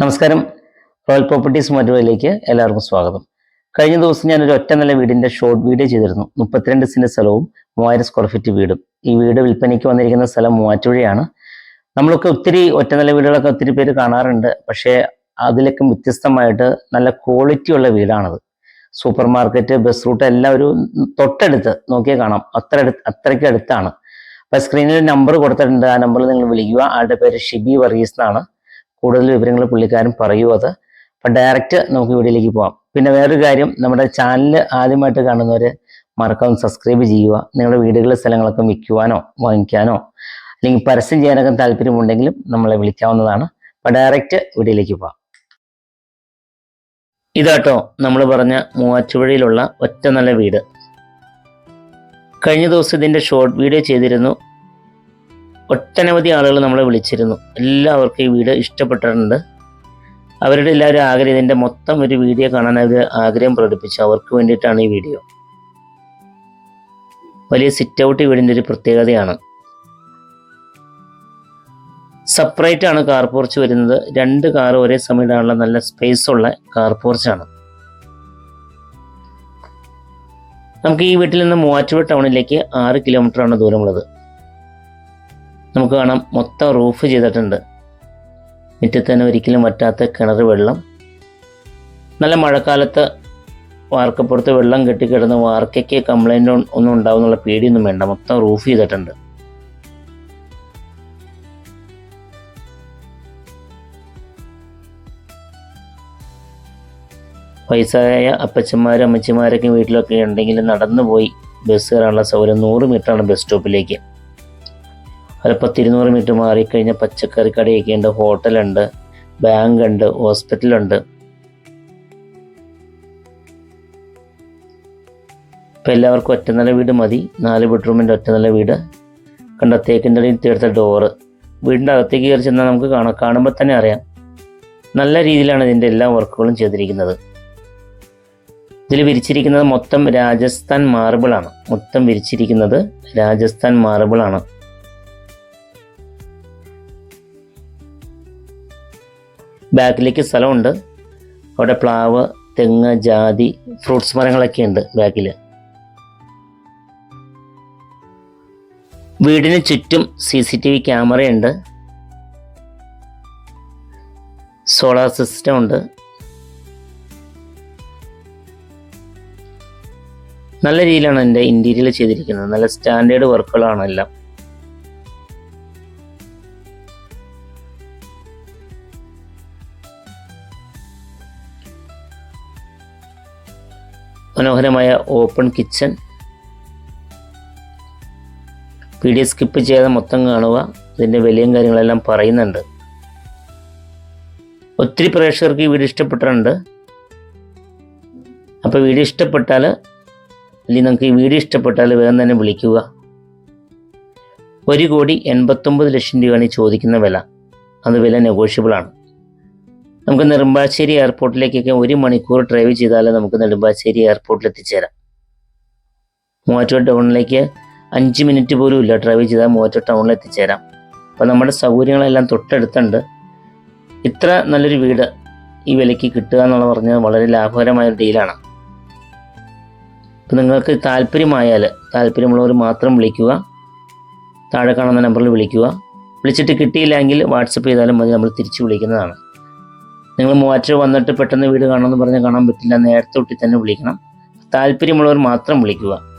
നമസ്കാരം. Royal properties മറ്റുള്ളവരിലേക്ക് എല്ലാവർക്കും സ്വാഗതം. കഴിഞ്ഞ ദിവസം ഞാൻ ഒരു ഒറ്റ നില വീടിന്റെ ഷോർട്ട് വീഡിയോ ചെയ്തിരുന്നു. മുപ്പത്തിരണ്ട് സെന്റ് സ്ഥലവും മൂവായിരം സ്ക്വയർ ഫീറ്റ് വീടും. ഈ വീട് വിൽപ്പനയ്ക്ക് വന്നിരിക്കുന്ന സ്ഥലം മൂവാറ്റുപുഴയാണ്. നമ്മളൊക്കെ ഒത്തിരി ഒറ്റ നില വീടുകളൊക്കെ ഒത്തിരി പേര് കാണാറുണ്ട്. പക്ഷേ അതിലൊക്കെ വ്യത്യസ്തമായിട്ട് നല്ല ക്വാളിറ്റി ഉള്ള വീടാണത്. സൂപ്പർ മാർക്കറ്റ് ബസ് റൂട്ട് എല്ലാം ഒരു തൊട്ടടുത്ത് നോക്കിയാൽ കാണാം. അത്ര അത്രയ്ക്ക് അടുത്താണ്. അപ്പൊ സ്ക്രീനിൽ നമ്പർ കൊടുത്തിട്ടുണ്ട്. ആ നമ്പറിൽ നിങ്ങൾ വിളിക്കുക. ആളുടെ പേര് ഷിബി വർഗീസ് എന്നാണ്. കൂടുതൽ വിവരങ്ങൾ പുള്ളിക്കാരൻ പറയൂ അത്. അപ്പം ഡയറക്റ്റ് നമുക്ക് വീഡിയോയിലേക്ക് പോവാം. പിന്നെ വേറൊരു കാര്യം നമ്മുടെ ചാനൽ ആദ്യമായിട്ട് കാണുന്നവർ മറക്കാതെ സബ്സ്ക്രൈബ് ചെയ്യുക. നിങ്ങളുടെ വീടുകളിലെ സ്ഥലങ്ങളൊക്കെ വിൽക്കുവാനോ വാങ്ങിക്കാനോ അല്ലെങ്കിൽ പരസ്യം ചെയ്യാനൊക്കെ താല്പര്യമുണ്ടെങ്കിലും നമ്മളെ വിളിക്കാവുന്നതാണ്. അപ്പം ഡയറക്റ്റ് വീഡിയോയിലേക്ക് പോവാം. ഇതാട്ടോ നമ്മൾ പറഞ്ഞ മൂവാറ്റുപുഴയിലുള്ള ഒറ്റ നല്ല വീട്. കഴിഞ്ഞ ദിവസം ഇതിന്റെ ഷോർട്ട് വീഡിയോ ചെയ്തിരുന്നു. ഒട്ടനവധി ആളുകൾ നമ്മളെ വിളിച്ചിരുന്നു. എല്ലാവർക്കും ഈ വീഡിയോ ഇഷ്ടപ്പെട്ടിട്ടുണ്ട്. അവരുടെ എല്ലാവരും ആഗ്രഹം ഇതിന്റെ മൊത്തം ഒരു വീഡിയോ കാണാൻ അവർ ആഗ്രഹം പ്രകടിപ്പിച്ചു. അവർക്ക് വേണ്ടിയിട്ടാണ് ഈ വീഡിയോ. വലിയ സിറ്റ് ഔട്ട് ഈ വീടിന്റെ ഒരു പ്രത്യേകതയാണ്. സെപ്പറേറ്റ് ആണ് കാർ പോർച്ച് വരുന്നത്. രണ്ട് കാർ ഒരേ സമയം ഇടാനുള്ള നല്ല സ്പേസ് ഉള്ള കാർ പോർച്ചാണ് നമുക്ക് ഈ വീട്ടിൽ നിന്ന് മൂവാറ്റുപുഴ ടൗണിലേക്ക് ആറ് കിലോമീറ്റർ ആണ് ദൂരമുള്ളത്. നമുക്ക് കാണാം മൊത്തം റൂഫ് ചെയ്തിട്ടുണ്ട്. മുറ്റത്ത് തന്നെ ഒരിക്കലും വറ്റാത്ത കിണർ വെള്ളം. നല്ല മഴക്കാലത്ത് വാർക്കപ്പുറത്ത് വെള്ളം കെട്ടിക്കിടന്ന് വാർക്കയ്ക്ക് കംപ്ലൈന്റ് ഒന്നും ഉണ്ടാവുന്നുള്ള പേടിയൊന്നും വേണ്ട. മൊത്തം റൂഫ് ചെയ്തിട്ടുണ്ട്. വയസ്സായ അപ്പച്ചന്മാരും അമ്മച്ചിമാരൊക്കെ വീട്ടിലൊക്കെ ഉണ്ടെങ്കിൽ നടന്നു പോയി ബസ് കയറാനുള്ള സൗകര്യം നൂറ് മീറ്ററാണ് ബസ് സ്റ്റോപ്പിലേക്ക് ഒരു തിരുന്നൂറ് മീറ്റർ മാറിക്കഴിഞ്ഞാൽ പച്ചക്കറി കടയൊക്കെ ഉണ്ട് ഹോട്ടലുണ്ട് ബാങ്ക് ഉണ്ട് ഹോസ്പിറ്റലുണ്ട് ഇപ്പം എല്ലാവർക്കും ഒറ്റ നില വീട് മതി. നാല് ബെഡ്റൂമിന്റെ ഒറ്റ നില വീട്. കണ്ട തേക്കിന്റെ അടിയിൽ തീർത്ത ഡോറ് വീടിന്റെ അകത്തേക്ക് കയറി ചെന്നാൽ നമുക്ക് കാണാം. കാണുമ്പോൾ തന്നെ അറിയാം. നല്ല രീതിയിലാണ് ഇതിന്റെ എല്ലാ വർക്കുകളും ചെയ്തിരിക്കുന്നത്. ഇതിൽ വിരിച്ചിരിക്കുന്നത് മൊത്തം രാജസ്ഥാൻ മാർബിളാണ് മൊത്തം വിരിച്ചിരിക്കുന്നത് രാജസ്ഥാൻ മാർബിളാണ് ബാക്കിലേക്ക് സ്ഥലമുണ്ട്. അവിടെ പ്ലാവ് തെങ്ങ് ജാതി ഫ്രൂട്ട്സ് മരങ്ങളൊക്കെ ഉണ്ട് ബാക്കിൽ വീടിന് ചുറ്റും സി സി ടി വി ക്യാമറയുണ്ട്. സോളാർ സിസ്റ്റം ഉണ്ട്. നല്ല രീതിയിലാണ് എന്റെ ഇന്റീരിയൽ ചെയ്തിരിക്കുന്നത്. നല്ല സ്റ്റാൻഡേർഡ് വർക്കുകളാണ് എല്ലാം. മനോഹരമായ open kitchen. P D skip ചെയ്യാതെ മൊത്തം കാണുക. ഇതിന്റെ വിലയും കാര്യങ്ങളെല്ലാം പറയുന്നുണ്ട്. ഒത്തിരി പ്രേക്ഷകർക്ക് ഈ വീഡിയോ ഇഷ്ടപ്പെട്ടിട്ടുണ്ട്. അപ്പോൾ വീഡിയോ ഇഷ്ടപ്പെട്ടാൽ അല്ലെങ്കിൽ നിങ്ങൾക്ക് ഈ വീഡിയോ ഇഷ്ടപ്പെട്ടാൽ വേഗം തന്നെ വിളിക്കുക. ഒരു കോടി എൺപത്തൊമ്പത് ലക്ഷം രൂപയാണ് ചോദിക്കുന്ന വില. അത് വില നെഗോഷ്യബിൾ ആണ്. നമുക്ക് നെടുമ്പാശ്ശേരി എയർപോർട്ടിലേക്കൊക്കെ ഒരു മണിക്കൂർ ഡ്രൈവ് ചെയ്താൽ നമുക്ക് നെടുമ്പാശ്ശേരി എയർപോർട്ടിൽ എത്തിച്ചേരാം. മൂവാറ്റുപുഴ ടൗണിലേക്ക് അഞ്ച് മിനിറ്റ് പോലും ഇല്ല ഡ്രൈവ് ചെയ്താൽ മൂവാറ്റുപുഴ ടൗണിൽ എത്തിച്ചേരാം. അപ്പോൾ നമ്മുടെ സൗകര്യങ്ങളെല്ലാം തൊട്ടടുത്തുണ്ട്. ഇത്ര നല്ലൊരു വീട് ഈ വിലയ്ക്ക് കിട്ടുക എന്നുള്ള പറഞ്ഞാൽ വളരെ ലാഭകരമായ ഒരു ഡീലാണ് അപ്പോൾ നിങ്ങൾക്ക് താല്പര്യമായാൽ താല്പര്യമുള്ളവർ മാത്രം വിളിക്കുക. താഴെ കാണുന്ന നമ്പറിൽ വിളിക്കുക. വിളിച്ചിട്ട് കിട്ടിയില്ലെങ്കിൽ വാട്സപ്പ് ചെയ്താലും മതി നമ്മൾ തിരിച്ചു വിളിക്കുന്നതാണ്. നിങ്ങൾ മൂവാറ്റുപുഴ വന്നിട്ട് പെട്ടെന്ന് വീട് കാണണമെന്ന് പറഞ്ഞാൽ കാണാൻ പറ്റില്ല. നേരത്തെ തൊട്ടി തന്നെ വിളിക്കണം. താല്പര്യമുള്ളവർ മാത്രം വിളിക്കുക.